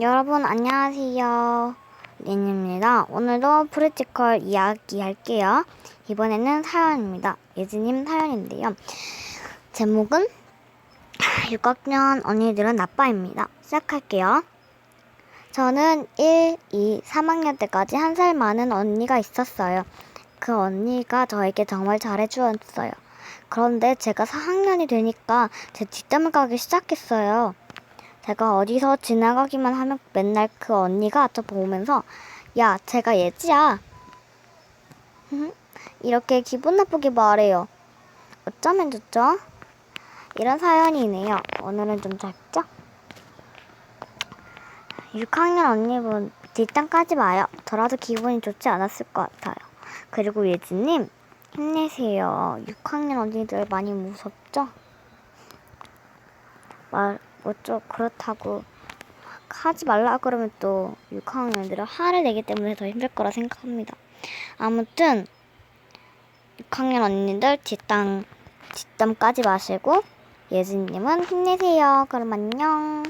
여러분 안녕하세요. 린입니다. 오늘도 프리티컬 이야기 할게요. 이번에는 사연입니다. 예지님 사연인데요. 제목은 6학년 언니들은 나빠입니다. 시작할게요. 저는 1, 2, 3학년 때까지 한 살 많은 언니가 있었어요. 그 언니가 저에게 정말 잘해주었어요. 그런데 제가 4학년이 되니까 제 뒷담을 가기 시작했어요. 제가 어디서 지나가기만 하면 맨날 그 언니가 저 보면서 야, 제가 예지야. 이렇게 기분 나쁘게 말해요. 어쩌면 좋죠? 이런 사연이네요. 오늘은 좀 짧죠? 6학년 언니분 뒷담 까지 마요. 저라도 기분이 좋지 않았을 것 같아요. 그리고 예지님 힘내세요. 6학년 언니들 많이 무섭죠? 말, 뭐좀 그렇다고 하지 말라 그러면 또 6학년들은 화를 내기 때문에 더 힘들 거라 생각합니다. 아무튼 6학년 언니들 뒷담 뒷담 까지 마시고 예진님은 힘내세요. 그럼 안녕.